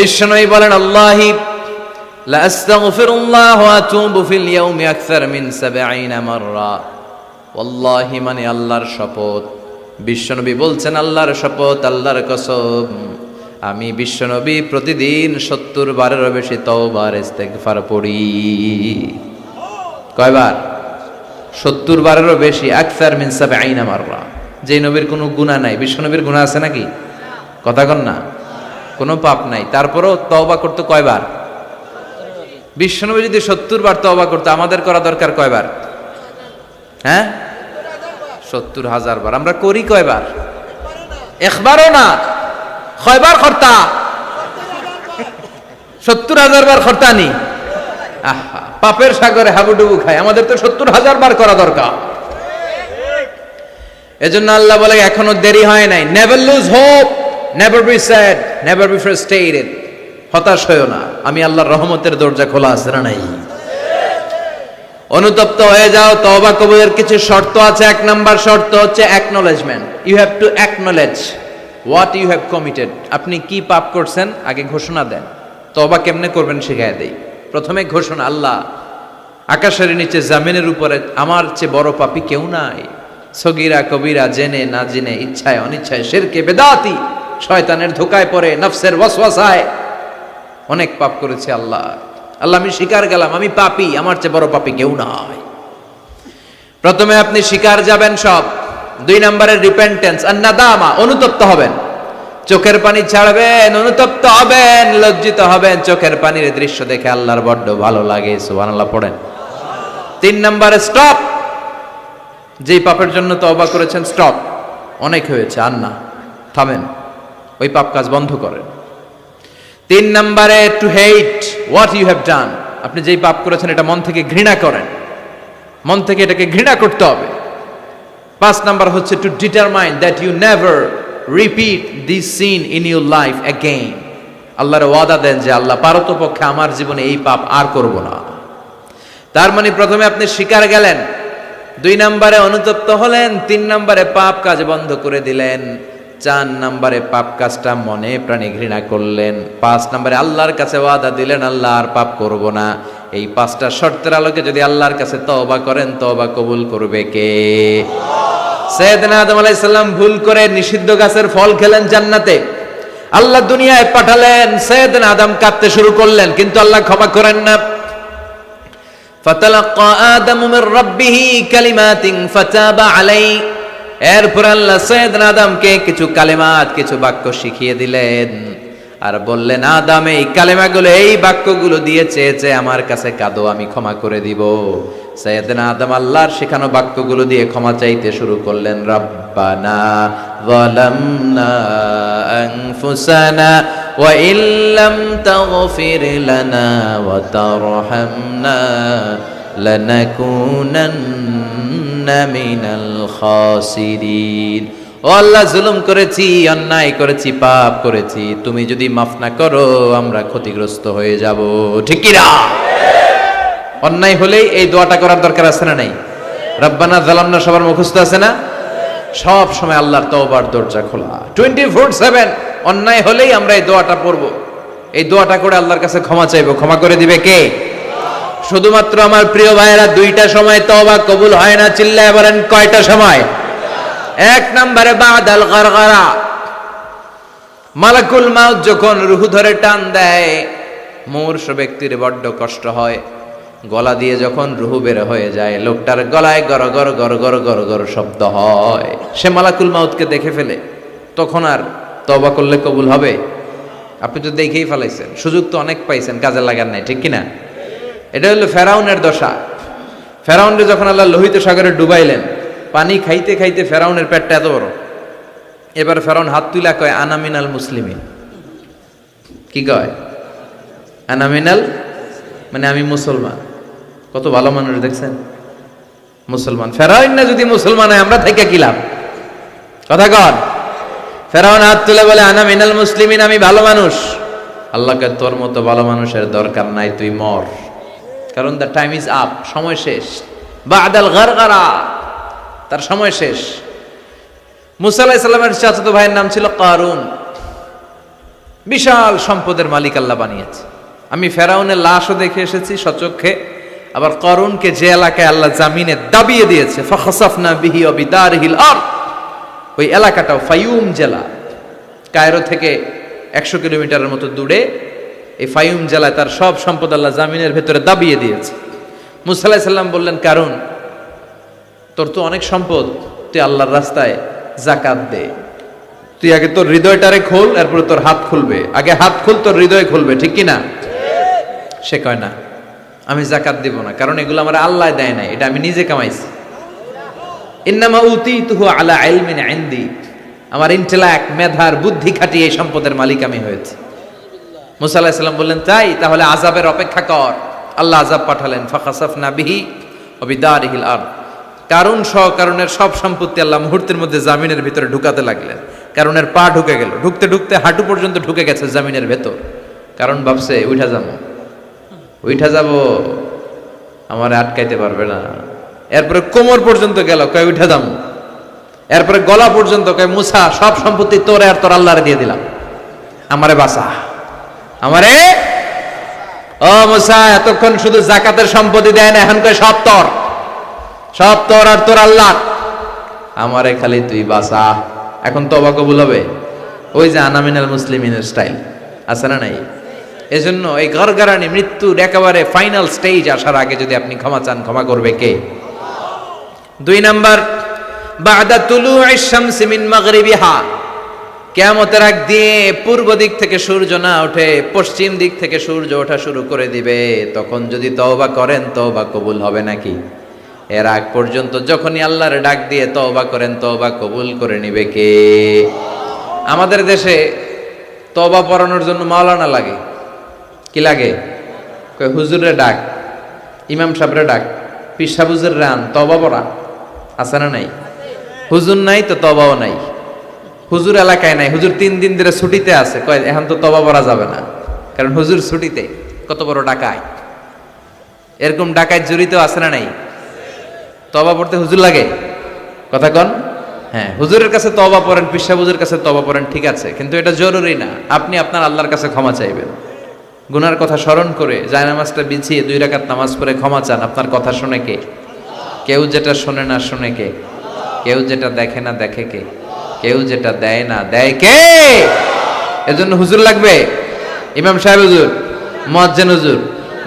বিশ্বনবী বলেন, আল্লাহি লা আস্তাগফিরুল্লাহ ওয়া আতুবু ফিল ইয়াউমি আকসার মিন 70 মাররা। ওয়াল্লাহি মানে আল্লাহর শপথ। বিশ্বনবী বলছেন, আল্লাহর শপথ, আল্লাহর কসম। আমি বিশ্বনবী প্রতিদিন সত্তর বারেরও বেশি তওবার, ইস্তেগফার পড়ি। কয়বার? সত্তর বারেরও বেশি, আকসার মিন সাবঈনা মাররা। যে নবীর কোনো গুনাহ নাই। বিশ্বনবীর গুনাহ আছে নাকি? কথা কন না। কোনো পাপ নাই। তারপরেও তওবা করতো কয়বার? বিশ্বনবী যদি সত্তর বার তওবা করতো, আমাদের করা দরকার কয়বার? হ্যাঁ? সত্তর হাজার বার আমরা করি কয়বার? একবারও না। কয়বার কর্তা? সত্তর হাজার বার কর্তানি আহা, পাপের সাগরে হাবুডুবু খায়। আমাদের তো সত্তর হাজার বার করা দরকার। এজন্য আল্লাহ বলে, এখনও দেরি হয় নাই। Never lose hope never be sad never be frustrated হতাশ হয়েও না। আমি আল্লাহর রহমতের দরজা খোলা আছে না নাই? অনুতপ্ত হয়ে যাও, তওবা কবুলের কিছু শর্ত আছে। এক নাম্বার শর্ত হচ্ছে acknowledgement you have to acknowledge what you have committed আপনি কি পাপ করছেন, আগে ঘোষণা দেন। তওবা কেমনে করবেন শিখায় দেই। প্রথমে ঘোষণা, আল্লাহ, আকাশের নিচে জামিনের উপরে আমার চেয়ে বড় পাপী কেউ নাই। সগিরা, কবিরা, জেনে, না জেনে, ইচ্ছায়, অনিচ্ছায় শেরকে বেদাতি। শয়তানের ধোকায় পড়ে, নফসের ওয়াসওয়াসায়। অনেক পাপ করেছে আল্লাহ। আল্লাহ, আমি স্বীকার গেলাম, আমি পাপি, আমার চেয়ে বড় পাপি কেউ নয় প্রথমে আপনি স্বীকার যাবেন সব। দুই নম্বরের রিপেন্টেন্স আর অনুতপ্ত হবেন। চোখের পানি ছাড়বেন, অনুতপ্ত হবেন, লজ্জিত হবেন। চোখের পানির দৃশ্য দেখে আল্লাহর বড্ড ভালো লাগে, সুবহানাল্লাহ, পড়েন। তিন নম্বরে স্টপ যেই পাপের জন্য তওবা করেছেন স্টপ অনেক হয়েছে আর না থামেন। ওই পাপ কাজ বন্ধ করেন। তিন নম্বরে to hate what you have done আপনি যেই পাপ করেছেন, এটা মন থেকে ঘৃণা করেন। মন থেকে এটাকে ঘৃণা করতে হবে। পাঁচ নাম্বার হচ্ছে to determine that you never repeat this sin in your life again আল্লাহর ওয়াদা দেন যে, আল্লাহ পারতপক্ষে আমার জীবনে এই পাপ আর করব না। তার মানে প্রথমে আপনি স্বীকার গেলেন। দুই নম্বরে অনুতপ্ত হলেন। তিন নম্বরে পাপ কাজ বন্ধ করে দিলেন। চার নম্বরে পাপ কাজটা মনে প্রাণে ঘৃণা করলেন পাঁচ নম্বরে আল্লাহর কাছে ওয়াদা দিলেন আল্লাহ আর পাপ করব না এই পাঁচটা শর্তের আলোকে যদি আল্লাহর কাছে তওবা করেন তওবা কবুল করবে কে সৈয়দনা আদম আলাইহিস সালাম ভুল করে নিষিদ্ধ গাছের ফল খেলেন জান্নাতে আল্লাহ দুনিয়ায় পাঠালেন সৈয়দনা আদম কাঁদতে শুরু করলেন কিন্তু আল্লাহ ক্ষমা করেন না فتلقى آدم من ربه كلمات فتاب عليه এরপর আল্লাহ সৈয়দনা আদমকে কিছু কালেমাত কিছু বাক্য শিখিয়ে দিলেন আর বললেন আদাম এই কালেমাগুলো এই বাক্যগুলো দিয়ে চেয়েছে আমার কাছে কাঁদো আমি ক্ষমা করে দিব সৈয়দনা আদম আল্লাহর শেখানো বাক্যগুলো দিয়ে ক্ষমা চাইতে শুরু করলেন রব্বানা ظلمنا أنفسنا وإن لم تغفر لنا وترحمنا لنكونن মিনাল ও আল্লাহ, জুলুম করেছি, অন্যায় করেছি, পাপ করেছি, তুমি যদি মাফ না করো, আমরা ক্ষতিগ্রস্ত হয়ে যাব। ঠিক না? অন্যায় হলেই এই দোয়াটা করার দরকার আছে না নাই? রব্বানা জালামনা সবার মুখস্থ আছে না? সব সময় আল্লাহর তওবার দরজা খোলা। টোয়েন্টি ফোর সেভেন অন্যায় হলেই আমরা এই দোয়াটা পড়ব। এই দোয়াটা করে আল্লাহর কাছে ক্ষমা চাইব। ক্ষমা করে দিবে কে? শুধুমাত্র আমার প্রিয় ভাইয়েরা, দুইটা সময় তওবা কবুল হয় না, চিল্লায় বলেন কয়টা সময়? এক নম্বরে বাদাল মালাকুল মাউত যখন রুহু ধরে টান দেয়, মূর্ষ ব্যক্তির বড্ড কষ্ট হয়। গলা দিয়ে যখন রুহু বের হয়ে যায়, লোকটার গলায় গর গর গর গর গর গর শব্দ হয়। সে মালাকুল মাউতকে দেখে ফেলে। তখন আর তবা করলে কবুল হবে? আপনি তো দেখেই ফেলাইছেন। সুযোগ তো অনেক পাইছেন, কাজে লাগার নাই, ঠিক কিনা? এটা হলো ফেরাউনের দশা। ফেরাউনরে যখন আল্লাহ লোহিত সাগরে ডুবাইলেন, পানি খাইতে খাইতে ফেরাউনের পেটটা এত বড়। এবার ফেরাউন হাত তুলা কয় আনামিনাল মুসলিমিন। কি কয়? আনামিনাল মানে আমি মুসলমান। কত ভালো মানুষ দেখছেন? মুসলমান। ফেরাউন না যদি মুসলমান হয়, আমরা থেকে কিলাম কথা কন। ফেরাউন হাত তুলে বলে আনামিনাল মুসলিমিন, আমি ভালো মানুষ। আল্লাহকে তোর মতো ভালো মানুষের দরকার নাই, তুই মর। কারণ দ্য টাইম ইজ আপ সময় শেষ। বা বাদাল গারগারা, তার সময় শেষ। মুসা চাচাতো ভাইয়ের নাম ছিল কারুন। বিশাল সম্পদের মালিক আল্লাহ বানিয়েছে। আমি ফেরাউনের লাশও দেখে এসেছি সচক্ষে আবার করুণকে যে এলাকায় আল্লাহ জামিনে দাবিয়ে দিয়েছে আর ওই এলাকাটাও ফাইউম জেলা। কায়রো থেকে একশো কিলোমিটারের মতো দূরে এই ফাইউম জেলায় তার সব সম্পদ আল্লাহ জামিনের ভেতরে দাবিয়ে দিয়েছে। মুসাল্লাহ সাল্লাম বললেন, কারণ তোর তো অনেক সম্পদ, তুই আল্লাহর রাস্তায় জাকাত দে। তুই আগে তোর হৃদয়টারে খোল, এরপরে তোর হাত খুলবে। আগে হাত খুল, তোর হৃদয় খুলবে, ঠিক কি না? সে কয়, না, আমি জাকাত দিব না, কারণ এগুলো আমার আল্লাহ দেয় নাই, এটা আমি নিজে কামাইছি। আলা আমার ইন্টেলাক্ট মেধার, বুদ্ধি খাটিয়ে এই সম্পদের মালিক আমি হয়েছি। মুসা আলাহিসাল্লাম সাল্লাম বললেন, তাই, তাহলে আজাবের অপেক্ষা কর। আল্লাহ আজাব পাঠালেন ফাখাসাফ নাবিহি অবিদারিহিল আর কারণ সহ, কারণের সব সম্পত্তি আল্লাহ মুহূর্তের মধ্যে জামিনের ভিতরে ঢুকাতে লাগলেন। কারণের পা ঢুকে গেল। ঢুকতে ঢুকতে হাঁটু পর্যন্ত ঢুকে গেছে জামিনের ভেতর। কারণ ভাবছে উঠা যাব। উঠা যাব? আমার আটকাইতে পারবে না। এরপরে কোমর পর্যন্ত গেল। কয় উঠা যাব? এরপরে গলা পর্যন্ত কয়, মুসা, সব সম্পত্তি তোরে আর তোর আল্লাহরে দিয়ে দিলাম। আমারে বাসা আমারে? ও মুসা, এতক্ষণ শুধু জাকাতের সম্পত্তি দেয় না, এখন সব তোর। সব তোর আর তোর আল্লাহ। আমারে খালি তুই বাসা এখন তবা কবুল হবে? ওই যে আনামিনাল মুসলিমিনের স্টাইল আছে না নাই? এজন্য এই গরগরানি মৃত্যুর একেবারে ফাইনাল স্টেজ আসার আগে যদি আপনি ক্ষমা চান, ক্ষমা করবে কে? দুই নাম্বার, বাদা তুলু শামসি মিন মাগরিবিহা। কেয়ামতের আগ দিয়ে পূর্ব দিক থেকে সূর্য না ওঠে, পশ্চিম দিক থেকে সূর্য ওঠা শুরু করে দিবে। তখন যদি তওবা করেন, তওবা কবুল হবে নাকি? এর আগ পর্যন্ত যখনই আল্লাহর ডাক দিয়ে তওবা করেন, তওবা কবুল করে নিবে কে? আমাদের দেশে তওবা পড়ানোর জন্য মাওলানা লাগে। কি লাগে? কয় হুজুরে ডাক, ইমাম সাহেবরে ডাক, পিসা সাবুজের রান তবা পড়া, আছে না নাই? হুজুর নাই তো তবাও নাই। হুজুর এলাকায় নাই। হুজুর তিন দিন ধরে ছুটিতে আছে। কয়, এখন তো তবা পড়া যাবে না। কারণ হুজুর ছুটিতে। কত বড় ডাকায়। এরকম ডাকায় জড়িত আছে না নাই? তবা পড়তে হুজুর লাগে? কথা কন। হ্যাঁ হুজুরের কাছে তবা পড়েন পিসা হুজুরের কাছে তবা পড়েন, ঠিক আছে। কিন্তু এটা জরুরি না। আপনি আপনার আল্লাহর কাছে ক্ষমা চাইবেন। গুনার কথা স্মরণ করে জায়নামাজটা বিছিয়ে দুই রাকাত নামাজ পড়ে ক্ষমা চান। আপনার কথা শুনে কে? কেউ যেটা শোনে না, শুনে কে? কেউ যেটা দেখে না, দেখে কে? কেউ যেটা দেয় না, দেয় কে? এজন্য হুজুর লাগবে? ইমাম সাহেব হুজুর মজ্জেন হুজুর,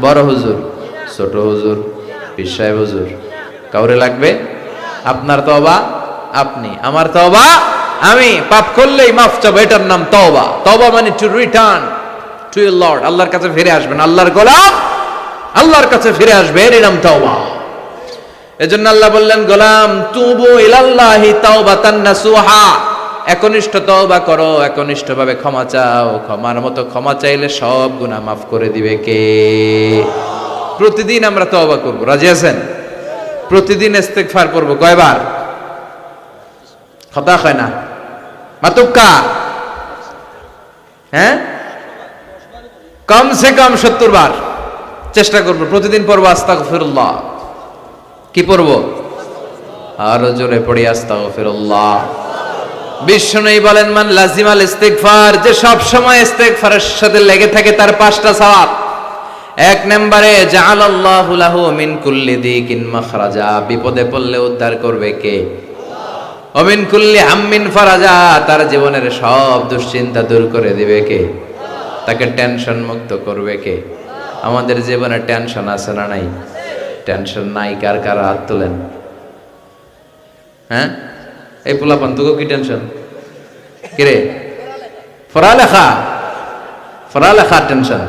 বড় হুজুর, ছোট হুজুর, পীর সাহেব হুজুর। কাউরে লাগবে? আপনার তবা আপনি। আমার তবা আমি। পাপ করলেই মাফ চাবো, এটার নাম তবা তবা মানে টু রিটার্ন টু লর্ড আল্লাহর কাছে ফিরে আসবেন। আল্লাহর গোলাম আল্লাহর কাছে ফিরে আসবে এর নাম তাওবা। এজন্য আল্লাহ বললেন, গোলাম, তুবু ইলাল্লাহি তাওবাতান নাসুহা। একনিষ্ঠ তওবা করো একনিষ্ঠ ভাবে ক্ষমা চাও। ক্ষমার মতো ক্ষমা চাইলে সব গুনাহ মাফ করে দিবে কে? প্রতিদিন আমরা তওবা করব। রাজি আছেন? প্রতিদিন ইস্তেগফার করব। কয়বার? কথা হয় না। মাতুক্কা? হ্যাঁ? কমসে কম সত্তর বার চেষ্টা করব। প্রতিদিন পড়ব আস্তাক ফিরুল্লাহ কি পড়ব? আরও জোরে পড়ি বিশ্ব নেই বলেন, মান লাজিমাল ইস্তেকফার যে সব সময় ইস্তেকফারের সাথে লেগে থাকে তার পাঁচটা সওয়াব। এক নম্বরে জাআল আল্লাহু লাহু মিন কুল্লি দিকিন মাখরাজা বিপদে পড়লে উদ্ধার করবে কে? অমিন কুল্লি হাম্মিন ফারাজা তার জীবনের সব দুশ্চিন্তা দূর করে দিবে কে? তাকে টেনশন মুক্ত করবে কে? আমাদের জীবনে টেনশন আছে না নাই? টেনশন নাই, কার কার হাত তোলেন? হ্যাঁ? এই পোলাপান তোকে কি টেনশন? কিরে? পড়ালেখা পড়ালেখা টেনশন।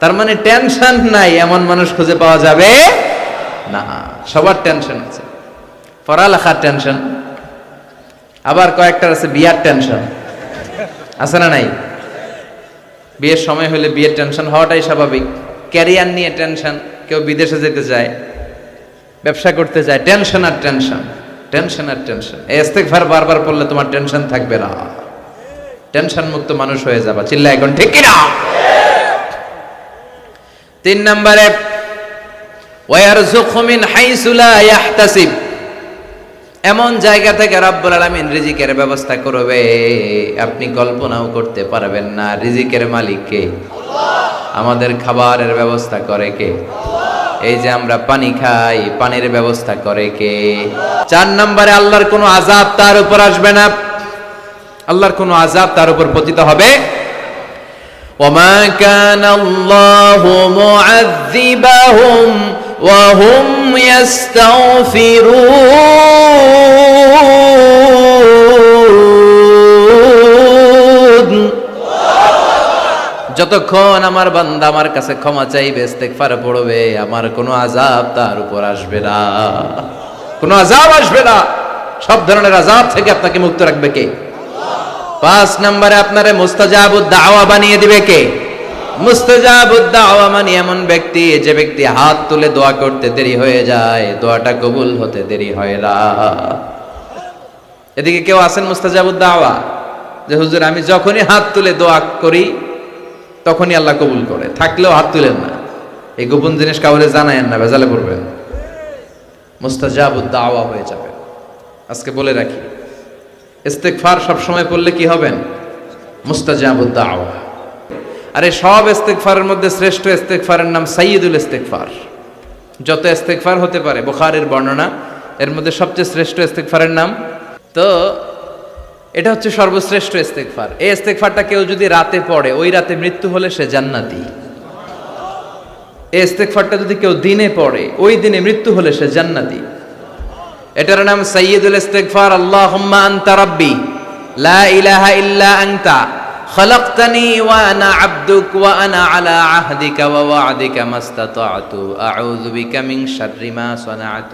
তার মানে টেনশন নাই, এমন মানুষ খুঁজে পাওয়া যাবে না। সবার টেনশন আছে। পড়ালেখার টেনশন। আবার কয়েকটার আছে বিয়ার টেনশন। আছে না নাই? বিয়ের সময় হলে বিয়ের টেনশন হওয়াটাই স্বাভাবিক। ক্যারিয়ার নিয়ে টেনশন। কেউ বিদেশে যেতে চায়, ব্যবসা করতে চায় টেনশন আর টেনশন টেনশন আর টেনশন এই ইস্তেগফার বারবার পড়লে তোমার টেনশন থাকবে না। টেনশন মুক্ত মানুষ হয়ে যাবা। চিল্লা এখন, ঠিক কিনা? তিন নম্বরে, ওয়ারযুকহু মিন হাইসু ইয়াহতাসিব এমন জায়গা থেকে রব্বুল আলামিন রিজিকের ব্যবস্থা করবে। আপনি কল্পনাও করতে পারবেন না রিজিকের মালিক কে আমাদের খাবারের ব্যবস্থা করে কে এই যে আমরা পানি খাই পানির ব্যবস্থা করে কে চার নম্বরে আল্লাহর কোনো আজাব তার উপর আসবে না আল্লাহর কোনো আজাব তার উপর পতিত হবে وما كان الله معذبهم وهم يستغفرون যতক্ষণ আমার বান্দা আমার কাছে ক্ষমা চাইবে, ইস্তেগফার পড়বে, আমার কোনো আজাব তার উপর আসবে না। কোনো আজাব আসবে না। সব ধরনের আজাব থেকে আপনাকে মুক্ত রাখবে কে? পাঁচ নম্বরে আপনারে মুস্তাজাবুদ দাওয়া বানিয়ে দিবে কে? মুস্তাজাবুদ দাওয়া মানে এমন ব্যক্তি, যে ব্যক্তি হাত তুলে দোয়া করতে দেরি হয়ে যায়, দোয়াটা কবুল হতে দেরি হয় না। এদিকে কেউ আছেন মুস্তাজাবুদ দাওয়া যে হুজুর, আমি যখনই হাত তুলে দোয়া করি তখনই আল্লাহ কবুল করে। থাকলেও হাত তুলেন না। এই গোপন জিনিস কাউরে জানায়েন না, ভেজালে পড়বেন। মুস্তাজাবুদ দাওয়া হয়ে যাবে। আজকে বলে রাখি ইস্তেকফার সবসময় পড়লে কি হবেন মুস্তাজাবুদ দাওয়া। আরে সব ইস্তেকফারের মধ্যে শ্রেষ্ঠ ইস্তেকফারের নাম সাইয়দুল ইস্তেকফার যত ইস্তেকফার হতে পারে, বুখারের বর্ণনা, এর মধ্যে সবচেয়ে শ্রেষ্ঠ ইস্তেকফারের নাম তো এটা হচ্ছে সর্বশ্রেষ্ঠ ইস্তেকফার এই ইস্তেকফারটা কেউ যদি রাতে পড়ে ওই রাতে মৃত্যু হলে সে জান্নাতি এই ইস্তেকফারটা যদি কেউ দিনে পড়ে ওই দিনে মৃত্যু হলে সে জান্নাতি এটার নাম সাইয়্যিদুল ইস্তিগফার আল্লাহুম্মা আনতা রাব্বি লা ইলাহা ইল্লা আনতা خلقتني وانا عبدك وانا على عهدك ووعدك ما استطعت اعوذ بك من شر ما صنعت